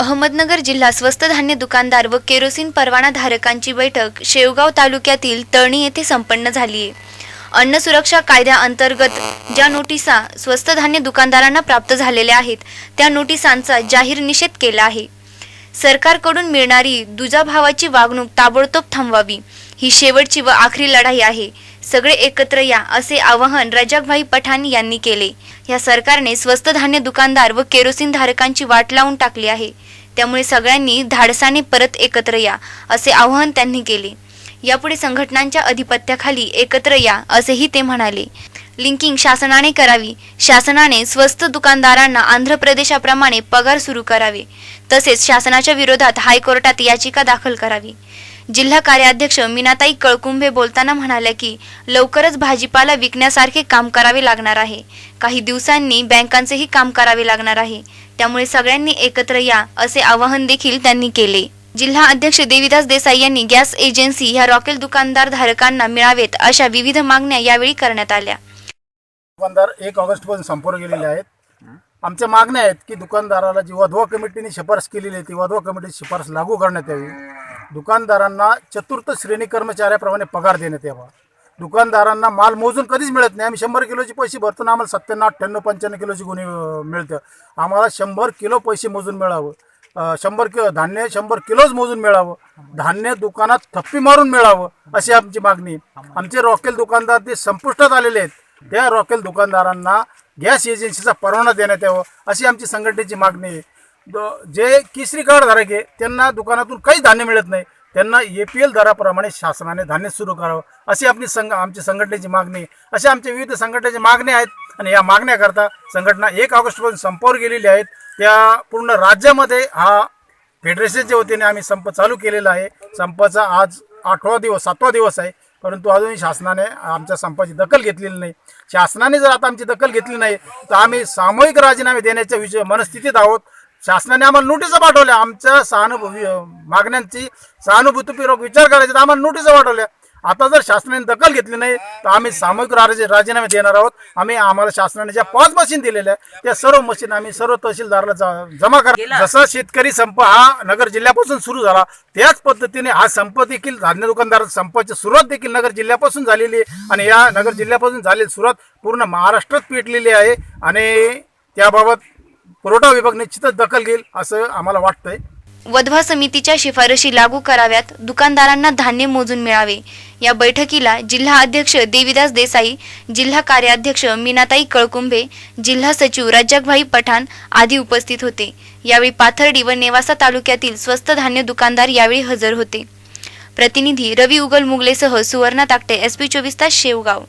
अहमदनगर जिल्हा स्वस्त धान्य दुकानदार व केरोसिन परवाना धारकांची बैठक शेवगाव तालुक्यातील तळणी येथे संपन्न झाली. आहे अन्न सुरक्षा कायद्याअंतर्गत ज्या नोटिसा स्वस्त धान्य दुकानदारांना प्राप्त झालेल्या आहेत त्या नोटिसांचा जाहीर निषेध केला आहे. सरकारकडून मिळणारी दुजाभावाची वागणूक ताबडतोब थांबवावी. ही शेवटची व आखरी लढाई आहे. सगळे एकत्र या असे आवाहन रजाकभाई पठाण यांनी केले. या सरकारने स्वस्त धान्य दुकानदार व केरोसिन धारकांची वाट लावून टाकली आहे. त्यामुळे सगळ्यांनी धाडसाने परत एकत्र या असे आवाहन त्यांनी केले. यापुढे संघटनांच्या अधिपत्याखाली एकत्र या असेही ते म्हणाले. लिंकिंग शासनाने करावी. शासनाने स्वस्त दुकानदारांना आंध्र प्रदेशाप्रमाणे पगार सुरू करावे. तसेच शासनाच्या विरोधात हायकोर्टात याचिका दाखल करावी. जिल्हा कार्याध्यक्ष मीनाताई कळकुंभे बोलताना म्हणाल्या की लवकरच भाजीपाला विकण्यासारखे काम करावे लागणार आहे. काही दिवसांनी बँकांचेही काम करावे लागणार आहे. त्यामुळे सगळ्यांनी एकत्र या असे आवाहन देखील त्यांनी केले. जिल्हा अध्यक्ष देविदास देसाई यांनी गॅस एजन्सी ह्या रॉकेल दुकानदार धारकांना मिळावेत अशा विविध मागण्या यावेळी करण्यात आल्या. दुकानदार एक ऑगस्टपासून संपूर्ण गेलेले आहेत. आमच्या मागण्या आहेत की दुकानदाराला जी वधवा कमिटीने शिफारस केलेली आहे ती वधवा कमिटीची शिफारस लागू करण्यात यावी. दुकानदारांना चतुर्थ श्रेणी कर्मचाऱ्याप्रमाणे पगार देण्यात यावा. दुकानदारांना माल मोजून कधीच मिळत नाही. आम्ही शंभर किलोचे पैसे भरतो ना आम्हाला सत्त्याण्णव अठ्ठ्याण्णव पंच्याण्णव किलोची गुन्हे मिळतं. आम्हाला शंभर किलो पैसे मोजून मिळावं. शंभर किलो धान्य शंभर किलोच मोजून मिळावं. धान्य दुकानात थप्पी मारून मिळावं अशी आमची मागणी आमचे रॉकेल दुकानदार ते संपुष्टात आलेले आहेत. त्या रॉकेल दुकानदारांना गॅस एजन्सीचा परवाना देण्यात यावं अशी आमची संघटनेची मागणी आहे. जे केसरी कार्ड धारक आहे त्यांना दुकानातून काही धान्य मिळत नाही. त्यांना ए पी एल दराप्रमाणे शासनाने धान्य सुरू करावं अशी आपली संघ आमची संघटनेची मागणी अशी अशा आमच्या विविध संघटनेच्या मागण्या आहेत आणि या मागण्याकरता संघटना एक ऑगस्टपासून संपावर गेलेली आहेत. त्या पूर्ण राज्यामध्ये हा फेडरेशनच्या वतीने आम्ही संप चालू केलेला आहे. संपाचा आज आठवा दिवस सातवा दिवस आहे. परंतु अजूनही शासनाने आमच्या संपाची दखल घेतलेली नाही. शासनाने जर आता आमची दखल घेतली नाही तर आम्ही सामूहिक राजीनामे देण्याच्या विषय मनस्थितीत आहोत. शासनाने आम्हाला नोटीस पाठवल्या. आमच्या सहानुभूती मागण्यांची सहानुभूतीपूर्वक विचार करायचा तर आम्हाला नोटीस पाठवल्या. आता जर शासनाने दखल घेतली नाही तर आम्ही सामूहिक राजी राजीनामे देणार आहोत. आम्ही आम्हाला शासनाने ज्या पाच मशीन दिलेल्या आहेत त्या सर्व मशीन आम्ही सर्व तहसीलदारला जमा करा. जसा शेतकरी संप हा नगर जिल्ह्यापासून सुरू झाला त्याच पद्धतीने हा संप देखील धान्य दुकानदार संपाची सुरुवात देखील नगर जिल्ह्यापासून झालेली आहे. आणि या नगर जिल्ह्यापासून झालेली सुरुवात पूर्ण महाराष्ट्रात पेटलेली आहे. आणि त्याबाबत पुरवठा विभाग निश्चितच दखल घेईल असं आम्हाला वाटतंय. वधवा समितीच्या शिफारशी लागू कराव्यात दुकानदारांना धान्य मोजून मिळावे. या बैठकीला जिल्हा अध्यक्ष देविदास देसाई जिल्हा कार्याध्यक्ष मीनाताई कळकुंभे जिल्हा सचिव राजकभाई पठाण आदी उपस्थित होते. यावेळी पाथर्डी व नेवासा तालुक्यातील स्वस्त धान्य दुकानदार यावेळी हजर होते. प्रतिनिधी रवी उगल मुगलेसह सुवर्णा ताकटे एस पी चोवीस तास शेवगाव.